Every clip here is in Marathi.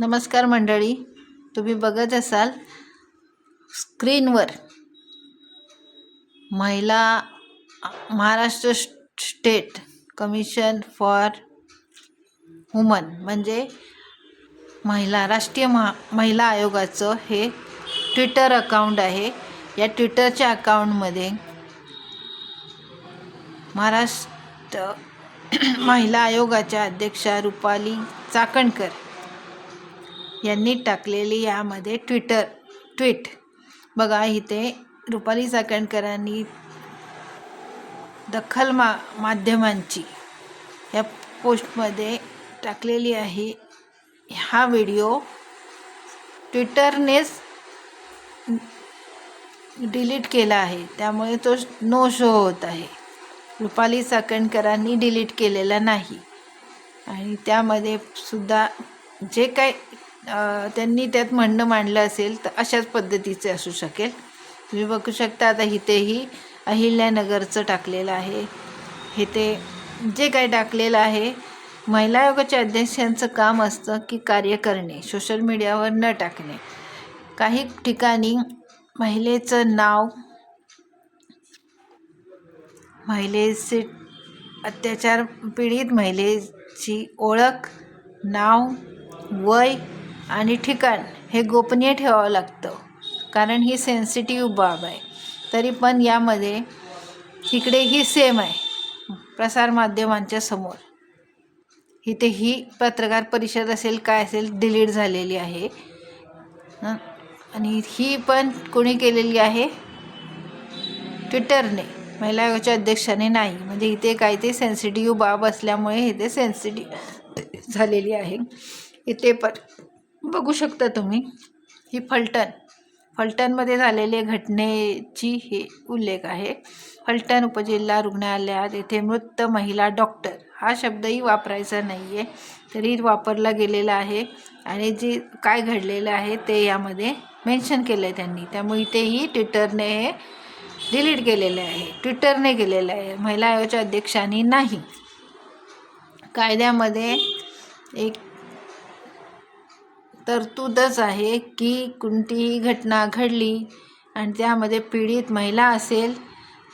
नमस्कार मंडळी तुम्ही बघत असाल स्क्रीनवर महिला Maharashtra state commission for women म्हणजे महिला राष्ट्रीय महा महिला आयोगाचं हे ट्विटर अकाउंट आहे. या ट्विटरच्या अकाउंटमध्ये महाराष्ट्र महिला आयोगाच्या अध्यक्षा रुपाली चाकणकर यांनी टाकलेली यामध्ये ट्विटर ट्विट बघा इथे रुपाली चाकणकरांनी दखल मा माध्यमांची या पोस्टमध्ये टाकलेली आहे. हा व्हिडिओ ट्विटरनेच डिलीट केला आहे. त्यामुळे तो नो शो होत आहे. रुपाली चाकणकरांनी डिलीट केलेला नाही. आणि त्यामध्ये सुद्धा जे काही त्यांनी त्यात म्हणणं मांडलं असेल तर अशाच पद्धतीचे असू शकेल. तुम्ही बघू शकता आता इथेही अहिल्यानगरचं टाकलेलं आहे. इथे जे काही टाकलेलं आहे महिला आयोगाच्या अध्यक्षांचं काम असतं की कार्य करणे सोशल मीडियावर न टाकणे. काही ठिकाणी महिलेचं नाव महिलेचे अत्याचार पीडित महिलेची ओळख नाव वय आणि ठिकाण हे गोपनीय ठेवावं लागतं. कारण ही सेन्सिटिव्ह बाब आहे. तरी पण यामध्ये इकडेही सेम आहे. प्रसारमाध्यमांच्या समोर. इथे ही पत्रकार परिषद असेल काय असेल डिलीट झालेली आहे. आणि ही पण कोणी केलेली आहे? ट्विटरने महिला आयोगाच्या अध्यक्षाने नाही. म्हणजे इथे काय ते सेन्सिटिव्ह बाब असल्यामुळे इथे सेन्सिटिव्ह झालेली आहे. इथे पण. बघू शकता तुम्ही. ही फलटण. फलटणमध्ये झालेले घटनेची हे उल्लेख आहे. फलटण उपजिल्हा रुग्णालयात येथे मृत महिला डॉक्टर. हा शब्दही वापरायचा नाही आहे तरी वापरला गेलेला आहे आणि जे काय घडलेलं आहे ते यामध्ये मेन्शन केलं आहे त्यांनी. त्यामुळे इथेही ट्विटरने हे डिलीट केलेले आहे. ट्विटरने केलेलं आहे. महिला आयोगाच्या अध्यक्षांनी नाही. कायद्यामध्ये एक तरतूदच आहे की कोणतीही घटना घडली आणि त्यामध्ये पीडित महिला असेल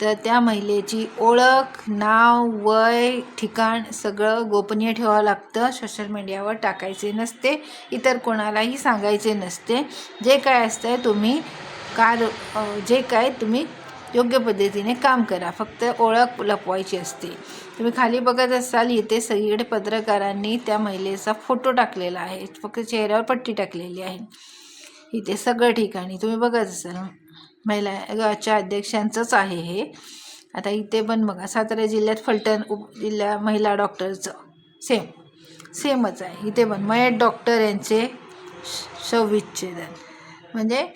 तर त्या महिलेची ओळख नाव वय ठिकाण सगळं गोपनीय ठेवावं लागतं. सोशल मीडियावर टाकायचे नसते. इतर कोणालाही सांगायचे नसते. जे काय असतं तुम्ही कार जे काय तुम्ही योग्य पद्धतीने काम करा. फक्त ओळख लपवायची असते. तुम्ही खाली बघत असाल इथे सगळीकडे पत्रकारांनी त्या महिलेचा फोटो टाकलेला आहे. फक्त चेहऱ्यावर पट्टी टाकलेली आहे. इथे सगळं ठिकाणी. तुम्ही बघत असाल महिलाच्या अध्यक्षांचंच आहे हे. आता इथे पण बघा सातारा जिल्ह्यात फलटण उप जिल्हा महिला डॉक्टरचं. सेम. सेमच आहे. इथे पण मयत डॉक्टर यांचे शविच्छेदन शवविच्छेदन. म्हणजे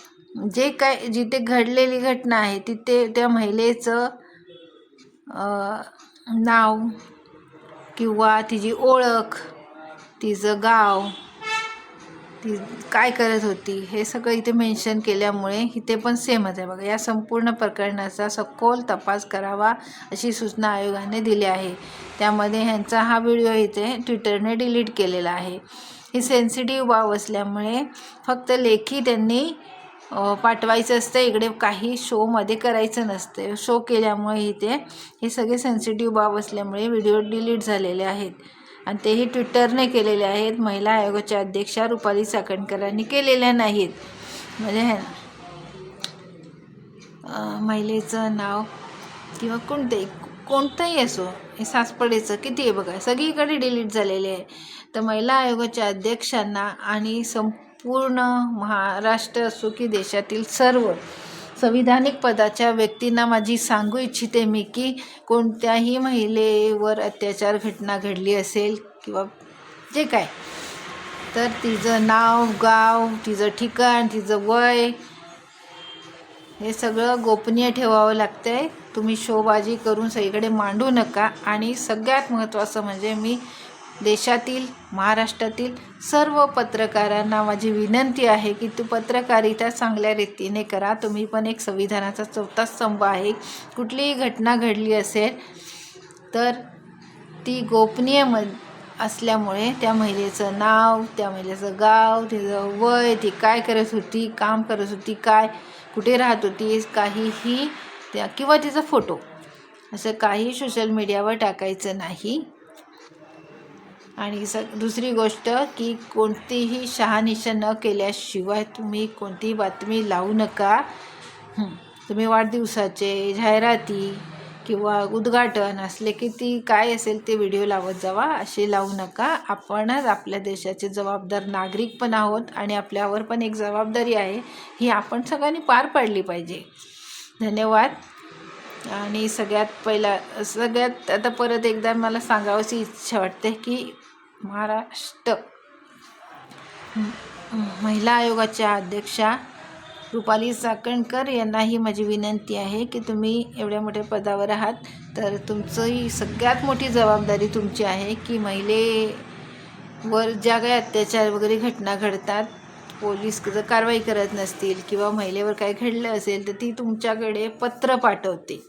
जे काय जिथे घडलेली घटना आहे तिथे त्या महिलेचं नाव किंवा तिची ओळख तिचं गाव ती काय करत होती हे सगळं इथे मेन्शन केल्यामुळे इथे पण सेमच आहे. बघा या संपूर्ण प्रकरणाचा सखोल तपास करावा अशी सूचना आयोगाने दिली आहे. त्यामध्ये ह्यांचा हा व्हिडिओ इथे ट्विटरने डिलीट केलेला आहे. ही सेन्सिटिव्ह बाब असल्यामुळे फक्त लेखी त्यांनी पाठवायचं असतं. इकडे काही शोमध्ये करायचं नसतं. शो केल्यामुळे इथे हे सगळे सेन्सिटिव्ह बाब असल्यामुळे व्हिडिओ डिलीट झालेले आहेत. आणि तेही ट्विटरने केलेले आहेत. महिला आयोगाच्या अध्यक्षा रुपाली चाकणकरांनी केलेल्या नाहीत. म्हणजे हे महिलेचं नाव किंवा कोणतंही कोणतंही असो हे सासपडेचं किती आहे बघा. सगळीकडे डिलीट झालेले आहे. तर महिला आयोगाच्या अध्यक्षांना आणि पूर्ण महाराष्ट्र असो की देशातील सर्व संविधानिक पदाच्या व्यक्तींना माझी सांगू इच्छिते मी की कोणत्याही महिलेवर अत्याचार घटना घडली असेल किंवा जे काय तर तिचं नाव गाव तिचं ठिकाण तिचं वय हे सगळं गोपनीय ठेवावं लागतं आहे तुम्ही शोबाजी करून सगळीकडे मांडू नका. आणि सगळ्यात महत्त्वाचं म्हणजे मी देशातील महाराष्ट्रातील सर्व पत्रकारांना माझी विनंती आहे की तू पत्रकारिता चांगल्या रीतीने करा. तुम्ही पण एक संविधानाचा चौथा स्तंभ आहे. कुठलीही घटना घडली असेल तर ती गोपनीय म असल्यामुळे त्या महिलेचं नाव त्या महिलेचं गाव तिचं वय ती काय करत होती काम करत होती काय कुठे राहत होती काहीही त्या किंवा तिचा फोटो. असं काही सोशल मीडियावर टाकायचं नाही. आणि स दुसरी गोष्ट की कोणतीही शहानिशा न केल्याशिवाय तुम्ही कोणतीही बातमी लावू नका. तुम्ही वाढदिवसाचे जाहिराती किंवा उद्घाटन असले की ती काय असेल ते व्हिडिओ लावत जावा असे लावू नका. आपणच आपल्या देशाचे जबाबदार नागरिक पण आहोत आणि आपल्यावर पण एक जबाबदारी आहे. ही आपण सगळ्यांनी पार पाडली पाहिजे. धन्यवाद. आणि सगळ्यात पहिला सगळ्यात आता परत एकदा मला सांगावंची इच्छा वाटते की महाराष्ट्र महिला आयोगाच्या अध्यक्षा रुपाली चाकणकर यांनाही माझी विनंती आहे की तुम्ही एवढ्या मोठ्या पदावर आहात. तर तुमचंही सगळ्यात मोठी जबाबदारी तुमची आहे की महिलेवर ज्या काही अत्याचार वगैरे घटना घडतात पोलीस जर कारवाई करत नसतील किंवा महिलेवर काय घडलं असेल तर ती तुमच्याकडे पत्र पाठवते.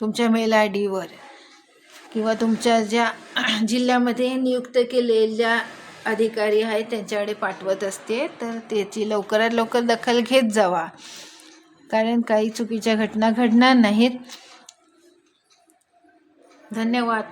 तुमच्या मेल आय डीवर किंवा तुमच्या ज्या जिल्ह्यामध्ये नियुक्त केलेल्या अधिकारी आहेत त्यांच्याकडे पाठवत असते तर त्याची लवकरात लवकर दखल घेत जावा. कारण काही चुकीच्या घटना घडणार नाहीत. धन्यवाद.